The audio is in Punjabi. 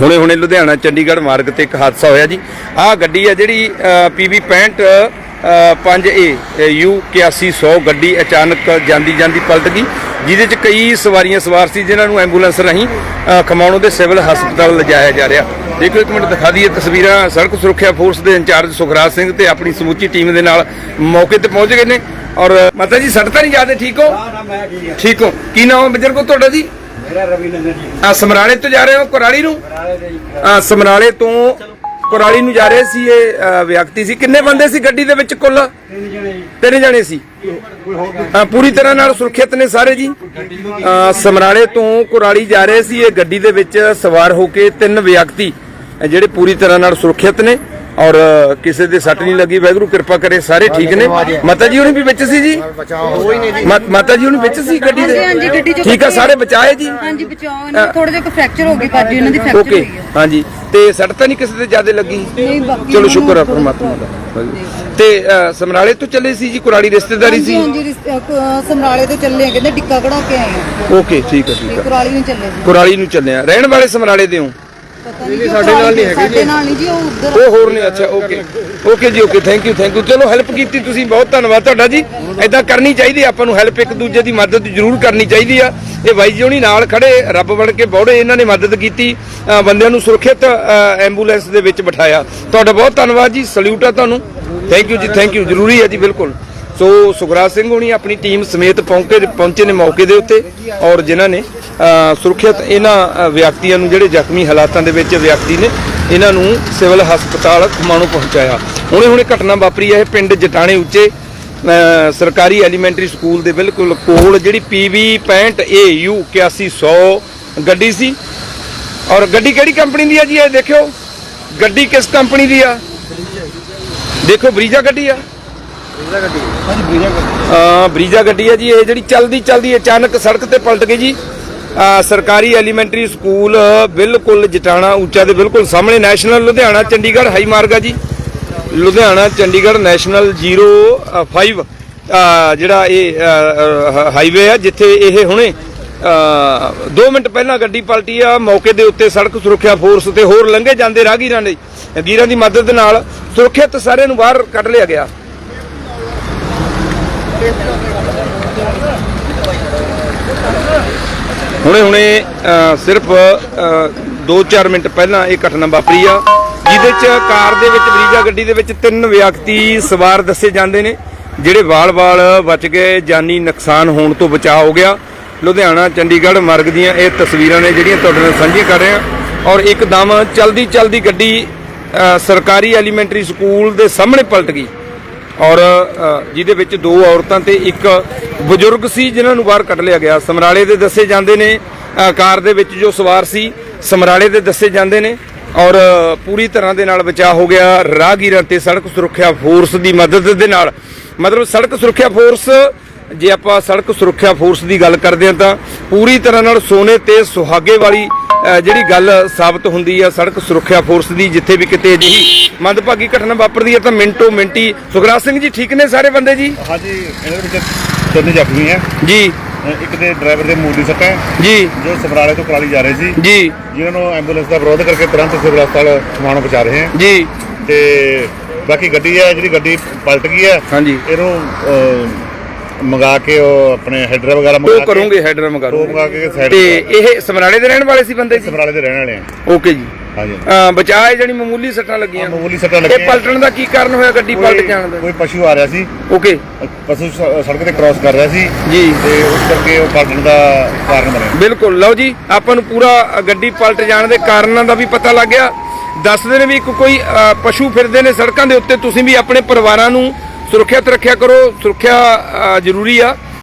ਹੁਣੇ ਹੁਣੇ ਲੁਧਿਆਣਾ ਚੰਡੀਗੜ੍ਹ ਮਾਰਗ ਤੇ ਇੱਕ ਹਾਦਸਾ ਹੋਇਆ ਜੀ। ਆਹ ਗੱਡੀ ਹੈ ਜਿਹੜੀ PV 65 5A ਯੂ 8100 ਗੱਡੀ ਅਚਾਨਕ ਜਾਂਦੀ ਜਾਂਦੀ ਪਲਟ ਗਈ ਜਿਹਦੇ ਚ ਕਈ ਸਵਾਰੀਆਂ ਸਵਾਰ ਸੀ ਜਿਨ੍ਹਾਂ ਨੂੰ ਐਂਬੂਲੈਂਸ ਰਾਹੀਂ ਖਮਾਣੋ ਦੇ ਸਿਵਲ ਹਸਪਤਾਲ ਲਿਜਾਇਆ ਜਾ ਰਿਹਾ। ਦੇਖੋ ਇੱਕ ਮਿੰਟ ਦਿਖਾ ਦਈਏ ਤਸਵੀਰਾਂ ਸੜਕ ਸੁਰੱਖਿਆ ਫੋਰਸ ਦੇ ਇੰਚਾਰਜ ਸੁਖਰਾਜ ਸਿੰਘ ਤੇ ਆਪਣੀ ਸਮੁੱਚੀ ਟੀਮ ਦੇ ਨਾਲ ਮੌਕੇ ਤੇ ਪਹੁੰਚ ਗਏ ਨੇ। ਔਰ ਮਾਤਾ ਜੀ ਸੜਕ ਤਾਂ ਨਹੀਂ ਜਾਂਦੇ ਠੀਕ ਹੋ। ਠੀਕ ਹੋ? ਕੀ ਨਾਮ ਹੈ ਬਜ਼ੁਰਗੋ ਤੁਹਾਡਾ ਜੀ? ਮੇਰਾ ਰਵੀ ਨੰਦਰ ਜੀ। ਆ ਸਮਰਾਲੇ ਤੋਂ ਜਾ ਰਹੇ ਹੋ ਕੁਰਾਲੀ ਨੂੰ? ਨਾਲੇ ਦੇ ਜੀ ਆ ਸਮਰਾਲੇ ਤੋਂ ਕੁਰਾਲੀ ਨੂੰ ਜਾ ਰਹੇ ਸੀ ਇਹ ਅ, ਵਿਅਕਤੀ ਸੀ। ਕਿੰਨੇ ਬੰਦੇ ਸੀ ਗੱਡੀ ਦੇ ਵਿੱਚ ਕੁੱਲ? ਤਿੰਨ ਜਣੇ ਜੀ। ਤਿੰਨ ਜਣੇ ਸੀ। ਕੋਈ ਹੋਰ ਵੀ ਅ, ਪੂਰੀ ਤਰ੍ਹਾਂ ਨਾਲ ਸੁਰੱਖਿਅਤ ਨੇ ਸਾਰੇ ਜੀ। ਅ, ਸਮਰਾਲੇ ਤੋਂ ਕੁਰਾਲੀ ਜਾ ਰਹੇ ਸੀ। ਇਹ ਗੱਡੀ ਦੇ ਵਿੱਚ ਸਵਾਰ ਹੋ ਕੇ ਤਿੰਨ ਵਿਅਕਤੀ ਅ, ਜਿਹੜੇ ਪੂਰੀ ਤਰ੍ਹਾਂ ਨਾਲ ਸੁਰੱਖਿਅਤ ਨੇ। ਔਰ ਕਿਸੇ ਦੇ ਸੱਟ ਨਹੀਂ ਲੱਗੀ ਵਾਹਿਗੁਰੂ ਕਿਰਪਾ ਕਰੇ ਸਾਰੇ ਠੀਕ ਨੇ। ਮਾਤਾ ਜੀ ਹੁਣੀ ਵੀ ਵਿੱਚ ਸੀ ਜੀ? ਮਾਤਾ ਜੀ ਹੁਣੀ ਵਿੱਚ ਸੀ ਗੱਡੀ ਹਾਂਜੀ, ਹਾਂਜੀ, ਗੱਡੀ ਦੇ ਚੋਂ ਠੀਕ ਆ। ਸਾਰੇ ਬਚਾਏ ਜੀ? ਹਾਂਜੀ ਬਚਾਓ ਥੋੜਾ ਜਿਹਾ ਫ੍ਰੈਕਚਰ ਹੋ ਗਈ ਬਾਜੀ ਇਹਨਾਂ ਦੀ ਫ੍ਰੈਕਚਰ ਓਕੇ ਹੋਈ ਹੈ ਹਾਂਜੀ। ਤੇ ਸੱਟ ਤਾਂ ਨਹੀਂ ਕਿਸੇ ਦੇ ਜ਼ਿਆਦਾ ਲੱਗੀ? ਚਲੋ ਉਹਨਾਂ ਸ਼ੁਕਰ ਹੈ ਨੂੰ ਪਰਮਾਤਮਾ ਦਾ। ਤੇ ਸਮਰਾਲੇ ਤੋਂ ਚੱਲੇ ਸੀ ਜੀ ਕੁਰਾਲੀ ਰਿਸ਼ਤੇਦਾਰੀ ਸੀ? ਹਾਂਜੀ ਸਮਰਾਲੇ ਤੋਂ ਚੱਲੇ ਆ ਕਹਿੰਦੇ ਟਿੱਕਾ ਕਢਾ ਕੇ ਆਏ ਆ। ਓਕੇ ਠੀਕ ਹੈ ਠੀਕ ਹੈ ਕੁਰਾਲੀ ਨੂੰ ਚੱਲੇ ਸੀ। ਕੁਰਾਲੀ ਨੂੰ ਚੱਲੇ ਆ। ਰਹਿਣ ਵਾਲੇ ਸਮਰਾਲੇ ਦੇ ਹੋ? ਪਤਾ ਨਹੀਂ ਸਾਡੇ ਨਾਲ ਨਹੀਂ ਹੈਗੇ। ਸਾਡੇ ਨਾਲ ਨਹੀਂ ਜੀ ਉਹ ਉਧਰ ਉਹ ਹੋਰ ਨਹੀਂ ਅੱਛਾ ਓਕੇ ਓਕੇ ਜੀ okay thank you thank you ਚਲੋ ਹੈਲਪ ਕੀਤੀ ਤੁਸੀਂ ਬਹੁਤ ਧੰਨਵਾਦ ਤੁਹਾਡਾ ਜੀ। ਐਦਾਂ ਕਰਨੀ ਚਾਹੀਦੀ ਆਪਾਂ ਨੂੰ ਹੈਲਪ ਇੱਕ ਦੂਜੇ ਦੀ ਮਦਦ ਜ਼ਰੂਰ ਕਰਨੀ ਚਾਹੀਦੀ ਆ। ਇਹ ਬਾਈ ਜੀ ਹੁਣੀ ਨਾਲ ਖੜੇ ਰੱਬ ਬਣ ਕੇ ਬੌੜੇ ਇਹਨਾਂ ਨੇ ਮਦਦ ਕੀਤੀ ਬੰਦਿਆਂ ਨੂੰ ਸੁਰੱਖਿਅਤ ਐਂਬੂਲੈਂਸ ਦੇ ਵਿੱਚ ਬਿਠਾਇਆ। ਤੁਹਾਡਾ ਬਹੁਤ ਧੰਨਵਾਦ ਜੀ ਸਲੂਟ ਆ ਤੁਹਾਨੂੰ। ਥੈਂਕ ਯੂ ਜੀ ਥੈਂਕ ਯੂ ਜ਼ਰੂਰੀ ਹੈ ਜੀ ਬਿਲਕੁਲ। ਸੋ ਸੁਖਰਾਜ ਸਿੰਘ ਹੋਣੀ ਆਪਣੀ ਟੀਮ ਸਮੇਤ ਪਹੁੰਚੇ ਪਹੁੰਚੇ ਨੇ ਮੌਕੇ ਦੇ ਉੱਤੇ ਔਰ ਜਿਨ੍ਹਾਂ ਨੇ ਸੁਰੱਖਿਅਤ ਇਹਨਾਂ ਵਿਅਕਤੀਆਂ ਨੂੰ ਜਿਹੜੇ ਜ਼ਖਮੀ ਹਾਲਾਤਾਂ ਦੇ ਵਿੱਚ ਵਿਅਕਤੀ ਨੇ, ਇਹਨਾਂ ਨੂੰ ਸਿਵਲ ਹਸਪਤਾਲ ਖਮਾਣੋਂ ਪਹੁੰਚਾਇਆ। ਹੁਣੇ ਹੁਣੇ ਘਟਨਾ ਵਾਪਰੀ ਹੈ, ਇਹ ਪਿੰਡ ਜਟਾਣੇ ਉੱਚੇ ਸਰਕਾਰੀ ਐਲੀਮੈਂਟਰੀ ਸਕੂਲ ਦੇ ਬਿਲਕੁਲ ਕੋਲ, ਜਿਹੜੀ PV 65A U 8100 ਗੱਡੀ ਸੀ। ਔਰ ਗੱਡੀ ਕਿਹੜੀ ਕੰਪਨੀ ਦੀ ਆ ਜੀ, ਇਹ ਦੇਖਿਓ। ਗੱਡੀ ਕਿਸ ਕੰਪਨੀ ਦੀ ਆ? ਦੇਖੋ ਬਰੀਜਾ ਗੱਡੀ ਆ। ਅ, ਬਰੀਜਾ ਗੱਡੀ। ਹੈ ਜੀ ਇਹ ਜਿਹੜੀ ਚਲਦੀ ਚਲਦੀ ਅਚਾਨਕ ਸੜਕ ਤੇ ਪਲਟ ਗਈ ਜੀ। ਅ, ਸਰਕਾਰੀ ਐਲੀਮੈਂਟਰੀ ਸਕੂਲ ਬਿਲਕੁਲ ਜਟਾਣਾ ਉੱਚਾ ਦੇ ਬਿਲਕੁਲ ਸਾਹਮਣੇ ਨੈਸ਼ਨਲ ਲੁਧਿਆਣਾ ਚੰਡੀਗੜ੍ਹ ਹਾਈ ਮਾਰਗ ਆ ਜੀ। ਲੁਧਿਆਣਾ ਚੰਡੀਗੜ੍ਹ ਨੈਸ਼ਨਲ 05 ਅ, ਜਿਹੜਾ ਇਹ ਹਾਈਵੇ ਆ ਜਿੱਥੇ ਇਹ ਹੁਣੇ 2 ਮਿੰਟ ਪਹਿਲਾਂ ਗੱਡੀ ਪਲਟੀ ਆ ਮੌਕੇ ਦੇ ਉੱਤੇ ਸੜਕ ਸੁਰੱਖਿਆ ਫੋਰਸ ਤੇ ਹੋਰ ਲੰਘੇ ਜਾਂਦੇ ਰਾਹਗੀਰਾਂ ਨੇ ਗੀਰਾਂ ਦੀ ਮਦਦ ਨਾਲ ਸੁਰੱਖਿਅਤ ਸਾਰਿਆਂ ਨੂੰ ਬਾਹਰ ਕੱਢ ਲਿਆ ਗਿਆ। ਹੁਣੇ ਹੁਣੇ ਸਿਰਫ 2-4 ਮਿੰਟ ਪਹਿਲਾਂ ਇਹ ਘਟਨਾ ਵਾਪਰੀ ਆ, ਜਿਹਦੇ ਚ ਕਾਰ ਦੇ ਵਿੱਚ, ਬਰੀਜਾ ਗੱਡੀ ਦੇ ਵਿੱਚ ਤਿੰਨ ਵਿਅਕਤੀ ਸਵਾਰ ਦੱਸੇ ਜਾਂਦੇ ਨੇ, ਜਿਹੜੇ ਵਾਲ-ਵਾਲ ਬਚ ਗਏ, ਜਾਨੀ ਨੁਕਸਾਨ ਹੋਣ ਤੋਂ ਬਚਾਅ ਹੋ ਗਿਆ। ਲੁਧਿਆਣਾ, ਚੰਡੀਗੜ੍ਹ ਮਾਰਗ ਦੀਆਂ ਇਹ ਤਸਵੀਰਾਂ ਨੇ ਜਿਹੜੀਆਂ ਤੁਹਾਡੇ ਨਾਲ ਸਾਂਝੀਆਂ ਕਰ ਰਹੇ ਹਾਂ। ਔਰ ਇੱਕਦਮ ਚਲਦੀ ਚਲਦੀ ਗੱਡੀ ਸਰਕਾਰੀ ਐਲੀਮੈਂਟਰੀ ਸਕੂਲ ਦੇ ਸਾਹਮਣੇ ਪਲਟ ਗਈ। ਔਰ ਜਿਹਦੇ ਵਿੱਚ ਦੋ ਔਰਤਾਂ ਤੇ ਇੱਕ ਬਜ਼ੁਰਗ ਸੀ, ਜਿਨ੍ਹਾਂ ਨੂੰ ਬਾਹਰ ਕੱਢ ਲਿਆ ਗਿਆ। ਸਮਰਾਲੇ ਦੇ ਦੱਸੇ ਜਾਂਦੇ ਨੇ ਕਾਰ ਦੇ ਵਿੱਚ ਜੋ ਸਵਾਰ ਸੀ, ਸਮਰਾਲੇ ਦੇ ਦੱਸੇ ਜਾਂਦੇ ਨੇ। ਔਰ ਪੂਰੀ ਤਰ੍ਹਾਂ ਦੇ ਨਾਲ ਬਚਾਅ ਹੋ ਗਿਆ। ਰਾਹਗੀਰਾਂ ਤੇ ਸੜਕ ਸੁਰੱਖਿਆ ਫੋਰਸ ਦੀ ਮਦਦ ਦੇ ਨਾਲ। ਮਤਲਬ ਸੜਕ ਸੁਰੱਖਿਆ ਫੋਰਸ ਜੇ ਆਪਾਂ ਸੜਕ ਸੁਰੱਖਿਆ ਫੋਰਸ ਦੀ ਗੱਲ ਕਰਦੇ ਹਾਂ ਤਾਂ ਪੂਰੀ ਤਰ੍ਹਾਂ ਨਾਲ ਸੋਨੇ ਤੇ ਸੁਹਾਗੇ ਵਾਲੀ ਜਿਹੜੀ ਗੱਲ ਸਾਬਤ ਹੁੰਦੀ ਆ ਸੜਕ ਸੁਰੱਖਿਆ ਫੋਰਸ ਦੀ ਜਿੱਥੇ ਵੀ ਕਿਤੇ ਅਜਿਹੀ ਮੰਦਭਾਗੀ ਘਟਨਾ ਵਾਪਰਦੀ ਹੈ ਤਾਂ ਮਿੰਟੋ ਮਿੰਟੀ ਸੁਖਰਾਜ ਸਿੰਘ ਜੀ ਠੀਕ ਨੇ ਸਾਰੇ ਬੰਦੇ ਜੀ? ਹਾਂਜੀ ਇਹਦੇ ਵਿੱਚ ਤਿੰਨ ਜ਼ਖਮੀ ਹੈ ਜੀ। ਇੱਕ ਦੇ ਡਰਾਈਵਰ ਦੇ ਮੂਲ ਦੀ ਸੱਟ ਹੈ। ਜੀ। ਜੋ ਤੋਂ ਕੁਰਾਲੀ ਜਾ ਰਹੇ ਸੀ। ਜੀ। ਜਿਨ੍ਹਾਂ ਨੂੰ ਐਂਬੂਲੈਂਸ ਦਾ ਵਿਰੋਧ ਕਰਕੇ ਤੁਰੰਤ ਸਿਵਲ ਹਸਪਤਾਲ ਖਮਾਣੋਂ ਪਹੁੰਚਾ ਰਹੇ ਹਾਂ। ਜੀ। ਤੇ ਬਾਕੀ ਗੱਡੀ ਹੈ ਜਿਹੜੀ ਗੱਡੀ ਪਲਟ ਗਈ ਹੈ। ਹਾਂਜੀ। ਇਹਨੂੰ ਮੰਗਾ ਕੇ ਉਹ ਆਪਣੇ ਹੈਡਰ ਵਗੈਰਾ ਮੰਗਾ ਉਹ ਕੇ ਕਰੋਗੇ ਹੈਡਰ ਉਹ ਮਗਾਰੋ ਮੰਗਾ ਕੇ ਸਾਈਡ ਤੇ ਇਹ ਸਮਰਾਲੇ ਦੇ ਰਹਿਣ ਵਾਲੇ ਸੀ ਬੰਦੇ ਜੀ? ਸਮਰਾਲੇ ਦੇ ਰਹਿਣ ਵਾਲੇ ਆ। ਓਕੇ ਜੀ। ਹਾਂਜੀ। ਅ, ਬਚਾਅ ਹੈ ਜਿਹੜੀ ਮਾਮੂਲੀ ਸੱਟਾਂ ਲੱਗੀਆਂ। ਮਾਮੂਲੀ ਸੱਟਾਂ ਇਹ ਲੱਗੀਆਂ। ਪਲਟਣ ਦਾ ਕੀ ਕਾਰਨ ਹੋਇਆ? ਗੱਡੀ ਪਲਟ ਜਾਣ ਦਾ। ਕੋਈ ਪਸ਼ੂ ਆ ਰਿਹਾ ਸੀ। ਓਕੇ। ਪਸ਼ੂ ਸ- ਸੜਕ ਤੇ ਕ੍ਰਾਸ ਕਰ ਰਿਹਾ ਸੀ। ਜੀ। ਤੇ ਉਸ ਕਰਕੇ ਉਹ ਪਲਟਣ ਦਾ ਕਾਰਨ ਬਣਿਆ। ਬਿਲਕੁਲ। ਲਓ ਜੀ ਆਪਾਂ ਨੂੰ ਪੂਰਾ ਅ, ਗੱਡੀ ਪਲਟ ਜਾਣ ਦੇ ਕਾਰਨਾਂ ਦਾ ਵੀ ਪਤਾ ਲੱਗ ਗਿਆ। ਦੱਸਦੇ ਨੇ ਵੀ ਇੱਕ ਕੋਈ ਅ, ਪਸ਼ੂ ਫਿਰਦੇ ਨੇ ਸੜਕਾਂ ਦੇ ਉੱਤੇ। ਤੁਸੀਂ ਵੀ ਆਪਣੇ ਪਰਿਵਾਰਾਂ ਨੂੰ ਸੁਰੱਖਿਅਤ ਰੱਖਿਆ ਕਰੋ ਸੁਰੱਖਿਆ ਜ਼ਰੂਰੀ ਆ।